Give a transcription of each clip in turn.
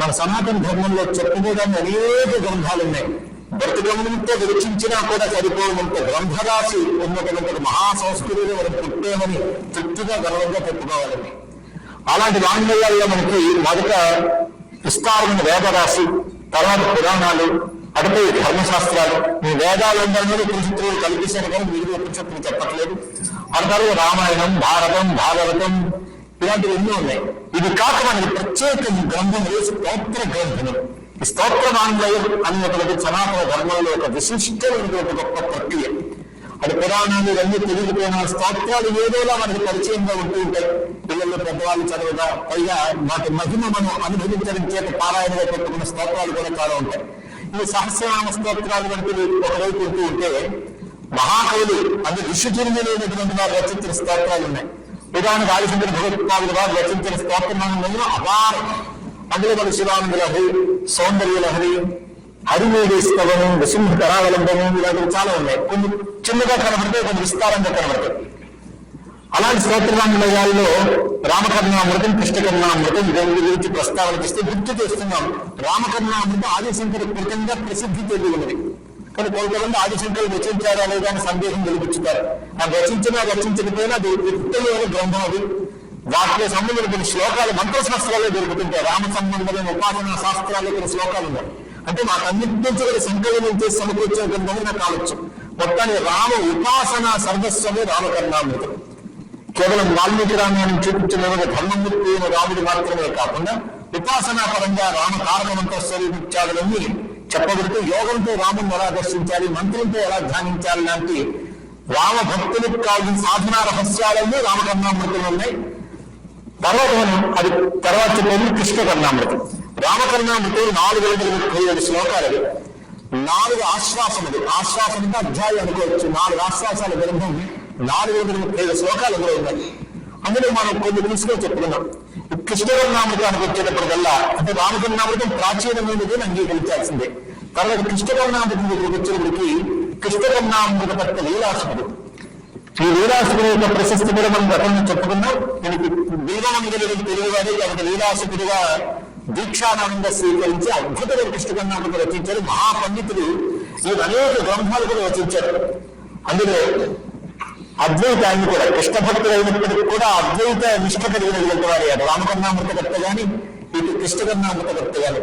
మన సనాతన ధర్మంలో చెప్పుకోవడానికి అనేక గ్రంథాలు ఉన్నాయి బ్రతుకముంతో విరచించినా కూడా సరిపోనంత గ్రంథరాశి ఉన్నటువంటి మహా సంస్కృతిలో మనం పుట్టేమని తృప్తిగా గర్వంగా చెప్పుకోవాలండి. అలాంటి వాంగ్మయాల్లో మనకి మొదట విస్తారమైన వేదరాశి తర్వాత పురాణాలు అటుపై ధర్మశాస్త్రాలు. మీ వేదాలందరినీ పురుషులు కల్పించారు కానీ మీరు చెప్పు చెప్పట్లేదు అంటారు రామాయణం భారతం భాగవతం ఇలాంటివి ఎన్నో ఉన్నాయి. ఇది కాక మనకి ప్రత్యేక గ్రంథం స్తోత్ర గ్రంథం. ఈ స్తోత్ర వాంగ్మయం అనేటువంటి సనాతన ధర్మంలో ఒక విశిష్టమైనటువంటి గొప్ప ప్రక్రియ. అది పురాణాలు ఇవన్నీ తెలియకపోయిన స్తోత్రాలు ఏదోలా మనకి పరిచయంగా ఉంటూ ఉంటాయి. పిల్లలు పెద్దవాళ్ళు చదవగా పైగా వాటి మహిమ మనం అనుభవించడం చేత పారాయణగా పెట్టుకున్న స్తోత్రాలు కూడా చాలా ఉంటాయి. ఈ సహస్రనామ స్తోత్రాలు వంటివి ఒకవైపు ఉంటూ ఉంటే మహాకవులు అంటే ఋషిజన్యులైనటువంటి వారు రచించిన స్తోత్రాలు ఉన్నాయి. ఉదాహరణకు ఆదిశంకర భగవత్పాదులుగా రచించిన స్తోత్రనామంలో అపార అందులో శివానంద లహరి సౌందర్య లహరి హరిమేడేస్తవము నృసింహ కరావలంబము ఇలాంటివి చాలా ఉన్నాయి. కొన్ని చిన్నగా కనబడతాయి కొన్ని విస్తారంగా కనబడతాయి. అలాంటి స్తోత్రరామలయాల్లో రామకర్ణామృతం కృష్ణకర్ణామృతం ఇవన్నీ గురించి ప్రస్తావన చేస్తే గుర్తు చేస్తున్నాం. రామకర్ణామృతం ఆదిశంకర కృతంగా ప్రసిద్ధి చెంది ఉన్నది కానీ కొంతమంది ఆదిశంకరు రచించారు లేదా అని సందేహం వెలిపించుతారు ఆ రచించిన రచించకపోయినా అది ఉత్తమైన గ్రంథం అది. వాటికి సంబంధించిన శ్లోకాలు మంత్రశాస్త్రాల్లో దొరుకుతుంటాయి. రామ సంబంధమైన ఉపాసనా శాస్త్రాల్లో కొన్ని శ్లోకాలు ఉన్నాయి. అంటే మాకు అన్నింటించి కూడా సంకలనం చేసి సమకూర్చిన గ్రంథం నాకు కావచ్చు. మొత్తాన్ని రామ ఉపాసన సర్వస్వమే రామకర్ణామృతం. కేవలం వాల్మీకి రామాయణం చూపించిన ధర్మమూర్తి అయిన రాముడు మాత్రమే కాకుండా ఉపాసనా పరంగా రామ కారణమంత స్వరూపించాలని చెప్పబడుతూ యోగంతో రాముని ఎలా దర్శించాలి మంత్రంతో ఎలా ధ్యానించాలి లాంటి రామ భక్తులకు కావాల్సిన సాధనా రహస్యాలన్నీ రామకర్ణామృతులు ఉన్నాయి. తర్వాత మనం అది తర్వాత చెప్పేది కృష్ణ కర్ణామృతం రామకర్ణామృతం నాలుగు వందల ముప్పై ఏడు శ్లోకాలు అవి. నాలుగు ఆశ్వాసములు ఆశ్వాసం అంటే అధ్యాయం అనుకోవచ్చు. నాలుగు ఆశ్వాసాల గ్రంథం నాలుగు వందల ముప్పై ఐదు శ్లోకాలు అందులో ఉన్నాయి. అందులో మనం కొన్ని తెలుసుకొని చెప్పుకున్నాం కృష్ణకర్ణామృతానికి వచ్చేటప్పటికల్లా అంటే రామకర్ణామృతం ప్రాచీనమైనది అంగీకరించాల్సిందే. తర్వాత కృష్ణకర్ణామృతం దగ్గరికి వచ్చేటప్పటికి కృష్ణకర్ణామృత పట్ల లీలాసుడు ఈ లీలాసుకుడు యొక్క ప్రశస్తి కూడా మనం గతంలో చెప్పుకున్నాం. మనకి వీరమంగళుడు తెలుగువారి కాబట్టి లీలాసుకుడుగా దీక్షానంద స్వీకరించి అద్భుతమైన కృష్ణకర్ణామృతం రచించారు. మహాపండితుడు ఈ అనేక గ్రంథాలు కూడా రచించారు. అందులో అద్వైతాన్ని కూడా కృష్ణ భక్తులు అయినప్పటికీ కూడా అద్వైత నిష్ట కలిగినటువంటి వారి రామకర్ణామృతకర్త గాని ఇటు కృష్ణకర్ణామృతకర్త గాని.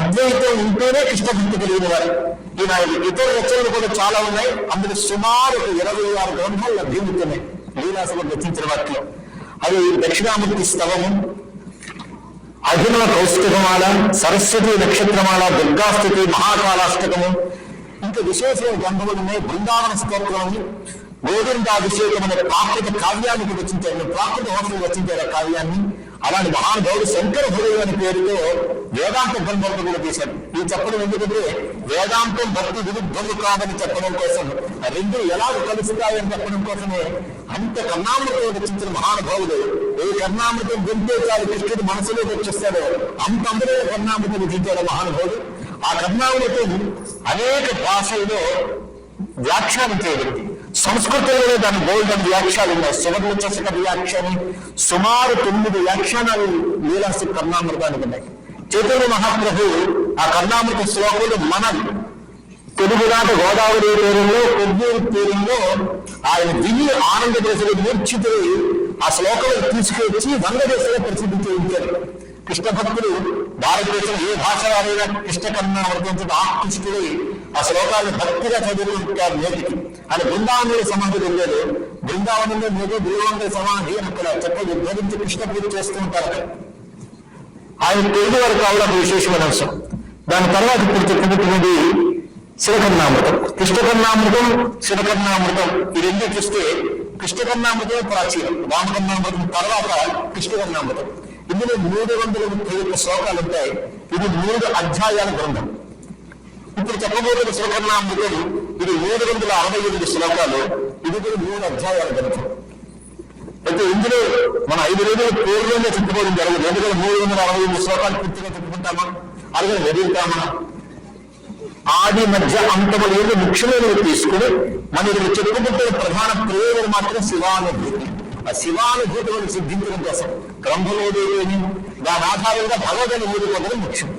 అద్వైతం ఉంటేనే కృష్ణ భక్తి కలిగిన వారు ఈయన ఇతర రచనలు కూడా చాలా ఉన్నాయి. అందులో సుమారు ఇరవై ఆరు గ్రంథాలు లభ్యమవుతున్నాయి. లీలాసభ రచించిన వాటిలో. అవి దక్షిణామూర్తి స్తవము అభినవ కౌస్తుభమాల సరస్వతి నక్షత్రమాల దుర్గాస్థితి మహాకాలాష్టకము. ఇంకా విశేష గ్రంథములు ఉన్నాయి. బృందావన స్తోత్రము గోవిందాభిషేకం అనే ప్రాకృత కావ్యాన్ని రచించారు. ప్రాకృత హోటల్ రచించారు ఆ కావ్యాన్ని. అలాంటి మహానుభావుడు శంకర హృదయం అనే పేరుతో వేదాంత గ్రంథాలను కూడా తీశారు ఇది చెప్పడం ఎందుకంటే వేదాంతం భక్తి విరుద్ధము కాదని చెప్పడం కోసం రెండు ఎలా కలుస్తాయని చెప్పడం కోసమే అంత కర్ణామృతం రచించిన మహానుభావుడు ఏ కర్ణామృతం వింటే చాలు కృష్ణుడు మనసులోకి వచ్చేస్తాడో. అంత అందరూ కర్ణామృతం రచించాడు మహానుభావుడు ఆ కర్ణామృతం అనేక భాషల్లో వ్యాఖ్యానం చేయబడింది. సంస్కృతంలో దాని గోల్డెన్ వ్యాఖ్యాలు ఉన్నాయి. సువర్ణ చషక వ్యాఖ్యానం సుమారు తొమ్మిది వ్యాఖ్యానాలు లీలాసి కర్ణామృతానికి ఉన్నాయి. చైతన్య మహాప్రభు ఆ కర్ణామృత శ్లోకులు మనం తెలుగునాట గోదావరి తీరంలో కొవ్వూరు తీరంలో ఆయన దిగి ఆనంద దేశంలో ఆ శ్లోకం తీసుకొచ్చి వంగదేశంలో ప్రసిద్ధి చేయించారు. కృష్ణ భక్తుడు భారతదేశం ఏ భాష వారైనా కృష్ణ కన్నా వర్తించడం ఆకృష్టుడై ఆ శ్లోకాలను భక్తిగా చదివి ఉంటారు నేటికి అని బృందావనంలో సమాధి ఉండేది. బృందావనంలో నేటి బృందావన సమాధి అని అక్కడ చక్కగా ఉద్భవించి కృష్ణ పూజ చేస్తూ ఉంటారు అక్కడ. ఆయన తెలుగు వరకు కావడం ఒక విశేషమైన అంశం. దాని తర్వాత ఇప్పుడు చెప్పుకుంటున్నది శివకర్ణామృతం. కృష్ణకర్ణామృతం శివకర్ణామృతం ఈ రెండు చూస్తే కృష్ణకర్ణామృతం ప్రాచీనం. రామకర్ణామృతం తర్వాత కృష్ణకర్ణామృతం. ఇందులో మూడు వందల ముప్పై ఒక్క శ్లోకాలు ఉంటాయి. ఇది మూడు అధ్యాయాల గ్రంథం. ఇప్పుడు చెప్పబోతున్న శివకర్ణామృతం ఇది మూడు వందల అరవై ఎనిమిది శ్లోకాలు. ఇది కూడా మూడు అధ్యాయాలు గ్రంథం. అయితే ఇందులో మన ఐదు రోజులు పూర్వంగా చెప్పుకోవడం జరగదు ఎందుకంటే మూడు వందల అరవై ఎనిమిది శ్లోకాలు పూర్తిగా చెప్పుకుంటామా? అలాగే వదులుతామా ఆది మధ్య అంతములు ఏదో ముఖ్యమైనవి తీసుకుని మన ఇక్కడ చెప్పుకుంటున్న ప్రధాన ప్రయోజనం మాత్రం శివానుభూతి. ఆ శివానుభూతి వల్ల సిద్ధించడం కోసం గ్రంథంలో దాని ఆధారంగా భగవద్ని మూడు పొందడం ముఖ్యం.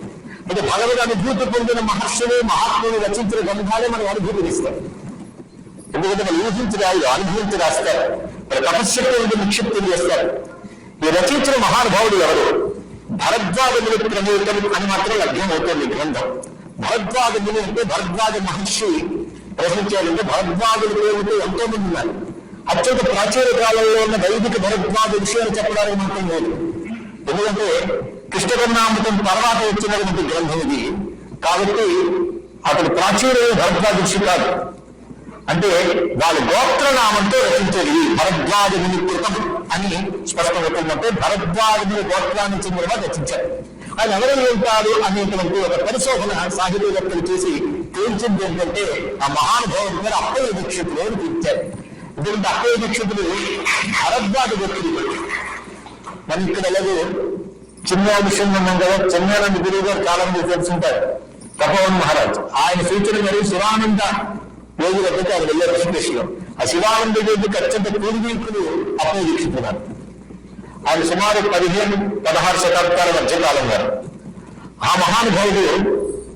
అంటే భగవద్ అనుభూతి పొందిన మహర్షులు మహాత్ములు రచించిన గ్రంథాలే మనం అనుభూతి ఇస్తారు ఎందుకంటే వాళ్ళు ఊహించి రాయలు అనుభవించి రాస్తారు. మరి తపశ్శక్తి ఉండి నిక్షిప్తం చేస్తారు. ఈ రచించిన మహానుభావుడు ఎవరు? భరద్వాజ ముని అని మాత్రం అర్థం గ్రంథం. భరద్వాజ ముని అంటే భరద్వాజ మహర్షి. రచించారంటే భరద్వాజులు పేరుతో ఎంతో మంది ఉన్నారు. అత్యంత ప్రాచీన కాలంలో ఉన్న వైదిక భరద్వాజ విషయాలు చెప్పడానికి మాత్రం లేదు. ఎందుకంటే కృష్ణ కృష్ణకర్ణామృతం తర్వాత వచ్చినటువంటి గ్రంథం ఇది. కాబట్టి అతడు ప్రాచీనమైన భరద్వాజ కాదు. అంటే వాళ్ళ గోత్రనామంతో రచించేది భరద్వాజ ముని కృతం అని స్పష్టమవుతుందంటే భరద్వాజ ముని గోత్రాన్ని చెందిన వారు రచించారు ఆయన ఎవరు ఉంటారు అనేటువంటి ఒక పరిశోధన సాహిత్యవేత్తలు చేసి తేల్చింది ఏంటంటే ఆ మహానుభావుడు మీద అప్పయ్య దీక్షితులు అని పిలిచారు ఎందుకంటే అప్పయ్య దీక్షితులు భరద్వాజ వ్యక్తులు. మరి ఇక్కడ ఎలాగో చిన్న విషయం ఉన్నాం కదా చెన్నానంద గురువు గారు కాలం మీద తెలుసుంటారు తపవన్ మహారాజ్. ఆయన సూచన మరియు శివానంద యోగి దగ్గరికి ఆయన వెళ్ళారు ఋషికేశ్లో ఆ శివానంద యోగికి అత్యంత పూర్వీకులు అప్పయ్య దీక్షితున్నారు ఆయన సుమారు పదిహేను పదహారు శతాబ్దాల మధ్య కాలం గారు. ఆ మహానుభావుడు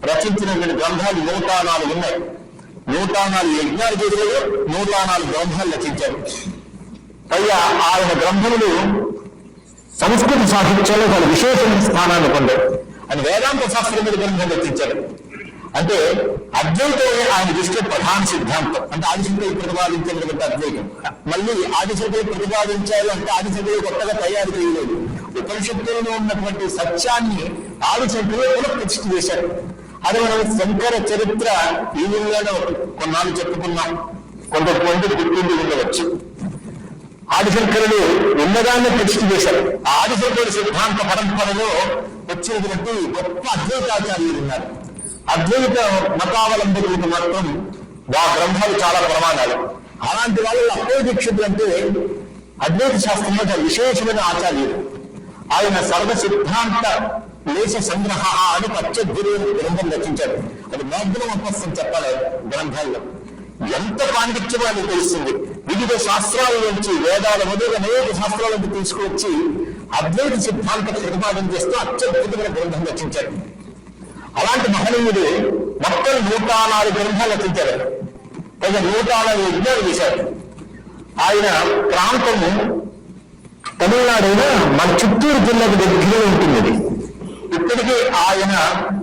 రచించినటువంటి గ్రంథాలు నూట నాలుగు ఉన్నాయి. నూట నాలుగు యజ్ఞాలు చేశారు నూట నాలుగు గ్రంథాలు రచించారు పైగా ఆయన గ్రంథములు సంస్కృత సాహిత్యంలో తన విశేషమైన స్థానాన్ని పొందాడు. అని వేదాంత శాస్త్రం మీద గ్రంథం రచించారు అంటే అద్వైతమే ఆయన దృష్టి ప్రధాన సిద్ధాంతం. అంటే ఆదిశంకరు ప్రతిపాదించినటువంటి అద్వైతం. మళ్ళీ ఆదిశంకరు ప్రతిపాదించాలి అంటే ఆదిశంకరు కొత్తగా తయారు చేయలేదు. ఉపనిషత్తుల్లో ఉన్నటువంటి సత్యాన్ని ఆదిశంకరు పునఃప్రతిష్ఠ చేశారు. అది మనం శంకర చరిత్ర ఈ విధంగానే కొన్నాళ్ళు చెప్పుకున్నాం. కొంతమంది గుర్తుండి ఉండవచ్చు. ఆదిశంకరుడు ఉన్నదాన్ని ప్రతిష్ఠ చేశారు. ఆ ఆదిశంకరుడు సిద్ధాంత పరంపరలో వచ్చేటువంటి గొప్ప అద్వైతాచార్యులు ఉన్నారు అద్వైత మతావలంబకులకు మాత్రం వా గ్రంథాలు చాలా ప్రమాణాలు. అలాంటి వాళ్ళు అప్పయ దీక్షితులు అంటే అద్వైత శాస్త్రంలో చాలా విశేషమైన ఆచార్యులు. ఆయన సర్వ సిద్ధాంత లేశ సంగ్రహ అని అత్యద్భుతమైన గ్రంథం రచించారు. అది మాగ్నం అపస్తం చెప్పాలి గ్రంథాల్లో. ఎంత పాండిత్యమో అని తెలుస్తుంది. వివిధ శాస్త్రాల నుంచి వేదాల మొదలు అనేక శాస్త్రాల నుంచి తీసుకువచ్చి అద్వైత సిద్ధాంత ప్రతిపాదన చేస్తూ అత్యద్భుతమైన గ్రంథం రచించారు. అలాంటి మహనీయుడు మొత్తం నూట నాలుగు గ్రంథాలు రచించారు. పైగా నూట నాలుగు యజ్ఞాలు చేశారు. ఆయన ప్రాంతము తమిళనాడు మన చిత్తూరు జిల్లాకు దగ్గర ఉంటుంది అది ఇప్పటికీ ఆయన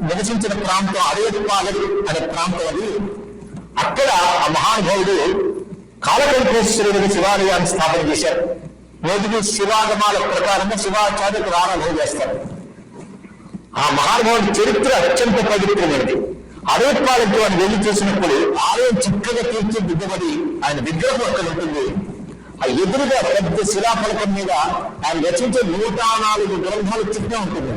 నివసించిన ప్రాంతం అరేపాలెం అనే ప్రాంతం అది. అక్కడ ఆ మహానుభావుడు కాలకంఠేశ్వరుడిని శివాలయాన్ని స్థాపన చేశారు. రోజుకి శివాగమాల ప్రకారంగా శివాచార్యులకు ఆరాధన చేస్తారు. ఆ మహానుభావుడి చరిత్ర అత్యంత పవిత్రమైనది. అరేపాలెంతో ఆయన వెళ్ళి చూసినప్పుడు ఆలయం చక్కగా తీర్చిదిద్దబడి ఆయన విగ్రహం అక్కడ ఉంటుంది. ఆ ఎదురుగా పెద్ద శిలాఫలకం మీద ఆయన రచించే నూట నాలుగు గ్రంథాలు చిక్కే ఉంటుంది.